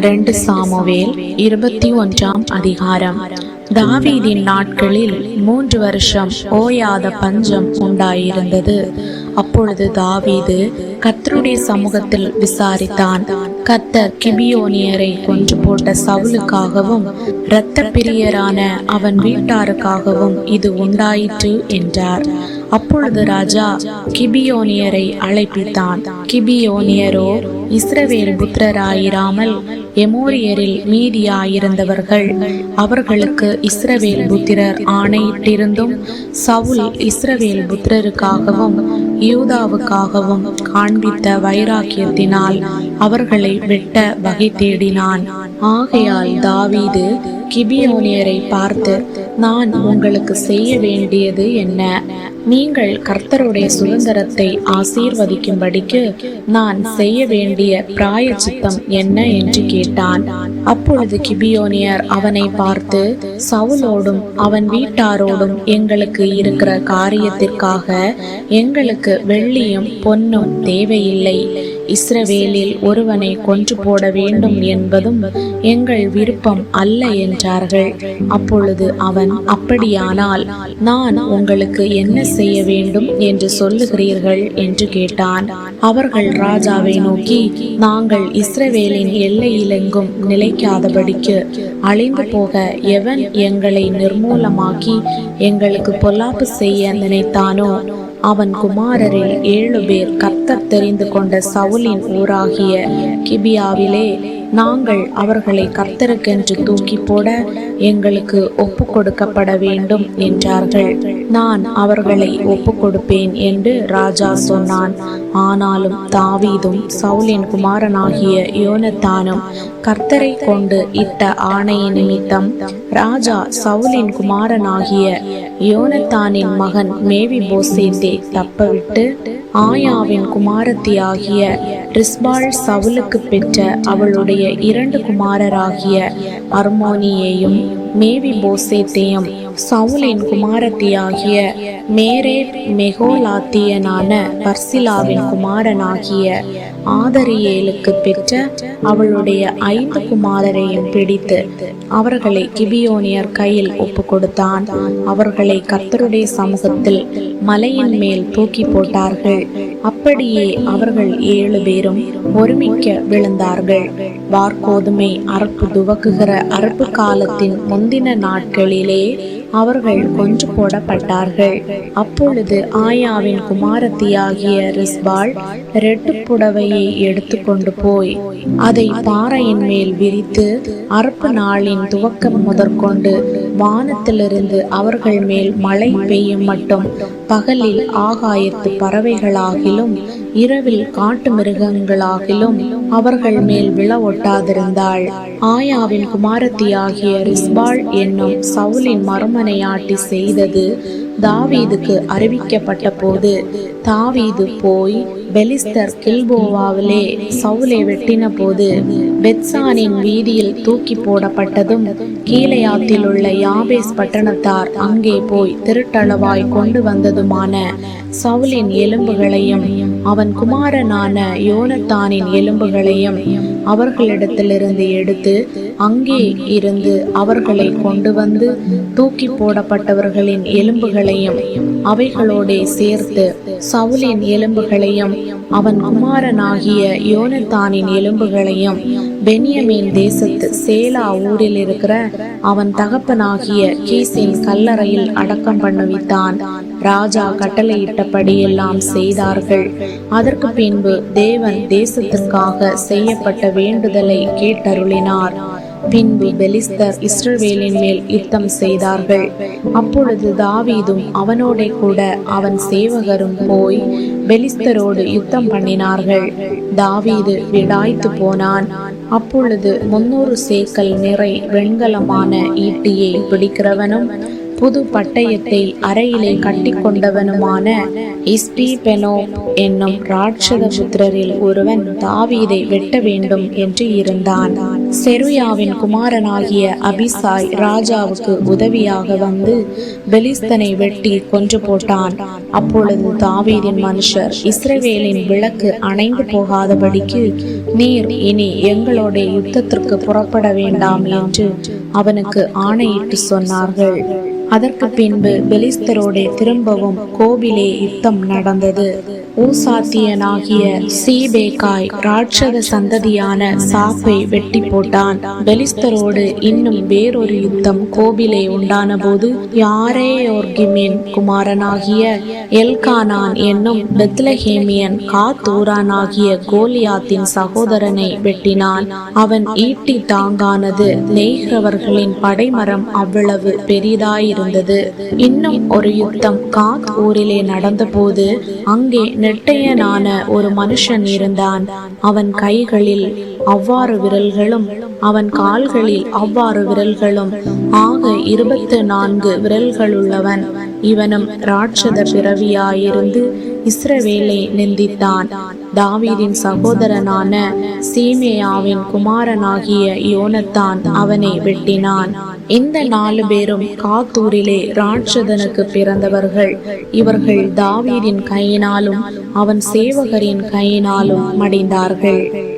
ரெண்டு சாமுவேல் இருபத்தி ஒன்றாம் அதிகாரம். தாவீதின் நாட்களில் மூன்று வருஷம் ஓயாத பஞ்சம் உண்டாயிருந்தது. அப்பொழுது தாவீது கத்தருடைய சமூகத்தில் விசாரித்தான். கத்தர் கிபியோனியரை கொன்று போட்ட சவுலுக்காகவும் இரத்த பிரியரான அவன் வீட்டாருக்காகவும் இது உண்டாயிற்று என்றார். அப்பொழுது ராஜா கிபியோனியரை அழைப்பித்தான். கிபியோனியரோ இஸ்ரவேல் புத்திரராயிராமல் எமோரியரில் மீதியாயிருந்தவர்கள் அவர்களுக்கு இஸ்ரவேல் புத்திரர் ஆணையிட்டிருந்தும் சவுல் இஸ்ரவேல் புத்திரருக்காகவும் யூதாவுக்காகவும் காண்பித்த வைராக்கியத்தினால் அவர்களை வெட்ட வகை தேடினான். ஆகையால் தாவீது கிபியோனியரை பார்த்து நான் உங்களுக்கு செய்ய வேண்டியது என்ன? நீங்கள் கர்த்தருடைய சுதந்திரத்தை ஆசீர்வதிக்கும்படிக்கு நான் செய்ய வேண்டிய பிராய சித்தம் என்ன? என்று கேட்டான். அப்பொழுது கிபியோனியர் அவனை பார்த்து சவுலோடும் அவன் வீட்டாரோடும் எங்களுக்கு இருக்கிற காரியத்திற்காக எங்களுக்கு வெள்ளியும் பொன்னும் தேவையில்லை. இஸ்ரவேலில் ஒருவனை கொன்று போட வேண்டும் என்பதும் எங்கள் விருப்பம் அல்ல என்றார்கள். அப்பொழுது அவன் அப்படியானால் நான் உங்களுக்கு என்ன செய்ய வேண்டும் என்று சொல்லுகிறீர்கள்? என்று கேட்டான். அவர்கள் ராஜாவை நோக்கி நாங்கள் இஸ்ரவேலின் எல்லையிலெங்கும் நிலைக்காதபடிக்கு அழிந்து போக எவன் எங்களை நிர்மூலமாக்கி எங்களுக்கு பொல்லாப்பு செய்ய நினைத்தானோ அவன் குமாரரில் ஏழு பேர் கர்த்தர் தெரிந்து கொண்ட சவுலின் ஊராகிய கிபியாவிலே நாங்கள் அவர்களை கர்த்தருக்கென்று தூக்கி போட எங்களுக்கு ஒப்பு கொடுக்கப்பட வேண்டும் என்றார்கள். நான் அவர்களை ஒப்பு கொடுப்பேன் என்று ராஜா சொன்னான். ஆனாலும் தாவீதும் சவுலின் குமாரனாகிய யோனத்தானும் கர்த்தரை கொண்டு இட்ட ஆணையின் நிமித்தம் ராஜா சவுலின் குமாரனாகிய யோனத்தானின் மகன் மேவி போசேத்தே தப்பவிட்டு ஆயாவின் குமாரத்தியாகிய ரிஸ்பாள் சவுலுக்கு பெற்ற அவளுடைய இரண்டு குமாரராகிய அர்மோனியையும் மேவி போசேத்தையும் சவுலின் குமாரத்தியாகிய மேரேட் மெகோலாத்தியனான பர்சிலாவின் குமாரனாகிய ஆதரியேலுக்கு பெற்ற அவளுடைய ஐந்து குமாரரையும் பிடித்து அவர்களை கிபியோனியர் கையில் ஒப்பு கொடுத்தான். அவர்களை கர்த்தருடைய சமூகத்தில் மலையின் மேல் தூக்கி போட்டார்கள். அப்படியே அவர்கள் ஏழு பேரும் ஒருமிக்க விழுந்தார்கள். வார்கோதுமை அறுப்பு துவக்குகிற அறுப்பு காலத்தின் முந்தின நாட்களிலே அவர்கள் கொன்று போடப்பட்டார்கள். அப்பொழுது ஆயாவின் குமாரத்தியாகிய ரிஸ்பால் ரெட்டு புடவையை எடுத்துக்கொண்டு போய் அதை பாறையின் மேல் விரித்து அறுப்பு நாளின் துவக்கம் முதற்கொண்டு வானத்திலிருந்து அவர்கள் மேல் மழை பெய்யும் மட்டும். பகலில் ஆகாயத்து பறவைகளாகிலும் இரவில் காட்டு மிருகங்களாகிலும் அவர்கள் மேல் விழ ஒட்டாதிருந்தாள். ஆயாவின் குமாரத்தியாகிய ரிஸ்பாள் என்னும் சவுலின் மறுமனையாட்டி செய்தது தாவீதுக்கு அறிவிக்கப்பட்ட போது தாவீது போய் பெலிஸ்தர் கில்போவாவிலே சவுலை வெட்டின போது பெத்சானின் வீதியில் தூக்கி போடப்பட்டதும் கீழையாத்தில் உள்ள யாபேஸ் பட்டணத்தார் அங்கே போய் திருட்டளவாய் கொண்டு வந்ததுமான சவுலின் எலும்புகளையும் அவன் குமாரனான யோனத்தானின் எலும்புகளையும் அவர்களிடத்திலிருந்து எடுத்து அங்கே இருந்து அவர்களை கொண்டு வந்து தூக்கி போடப்பட்டவர்களின் எலும்புகளையும் அவைகளோடே சேர்த்து சவுலின் எலும்புகளையும் அவன் குமாரனாகிய யோனத்தானின் எலும்புகளையும் பெனியமீன் தேசத்து சேலா ஊரில் இருக்கிற அவன் தகப்பனாகிய கீசின் கல்லறையில் அடக்கம் பண்ணுவித்தான். ராஜா கட்டளையிட்டபடியெல்லாம் செய்தார்கள். அதற்கு பின்பு தேவன் தேசத்திற்காக செய்யப்பட்ட வேண்டுதலை கேட்டருளினார். பின்பு பெலிஸ்தர் இஸ்ரவேலின் மேல் யுத்தம் செய்தார்கள். அப்பொழுது தாவீதும் அவனோட கூட அவன் சேவகரும் போய் பெலிஸ்தரோடு யுத்தம் பண்ணினார்கள். தாவீது விடாய்த்து போனான். அப்பொழுது முன்னூறு சேக்கல் நிறை வெண்கலமான ஈட்டியை பிடிக்கிறவனும் புது பட்டயத்தை அறையிலே கட்டிக்கொண்டவனுமான கொண்டவனுமான என்னும் ராட்சத புத்திரரில் ஒருவன் தாவீதை வெட்ட வேண்டும் என்று இருந்தான். செருயாவின் குமாரனாகிய அபிசாய் ராஜாவுக்கு உதவியாக வந்து பெலிஸ்தனை வெட்டி கொன்று போட்டான். அப்பொழுது தாவீதின் மனுஷர் இஸ்ரவேலின் விளக்கு அணைந்து போகாதபடிக்கு நீர் இனி எங்களோட யுத்தத்திற்கு புறப்பட வேண்டாம் என்று அவனுக்கு ஆணையிட்டு சொன்னார்கள். அதற்கு பின்பு பெலிஸ்தரோடே திரும்பவும் கோபிலே யுத்தம் நடந்தது. ஊசாத்தியனாகிய சீபேகாய் ராட்சத சந்ததியான சாப்பை வெட்டி போட்டான். பெலிஸ்தரோடு இன்னும் வேறொரு யுத்தம் கோபிலே உண்டான போது யாரேயோர்கிமின் குமாரனாகிய எல்கானான் என்னும் பெத்லஹேமியன் காத்தூரானாகிய கோலியாத்தின் சகோதரனை வெட்டினான். அவன் ஈட்டி தாங்கானது நெய்கிறவர்களின் படைமரம் அவ்வளவு இருந்தது. இன்னும் ஒரு யுத்தம் காத் ஊரிலே நடந்தபோது அங்கே நெட்டையனான ஒரு மனுஷன் இருந்தான். அவன் கைகளில் அவ்வாறு விரல்களும் அவன் கால்களில் அவ்வாறு விரல்களும் ஆக இருபத்து நான்கு விரல்கள் உள்ளவன் இவனும் ராட்சத பிறவியாயிருந்து இஸ்ரவேலை நிந்தித்தான். தாவீரின் சகோதரனான சீமேயாவின் குமாரனாகிய யோனத்தான் அவனை வெட்டினான். இந்த நாலு பேரும் காத்தூரிலே ராட்சதனுக்கு பிறந்தவர்கள். இவர்கள் தாவீரின் கையினாலும் அவன் சேவகரின் கையினாலும் மடிந்தார்கள்.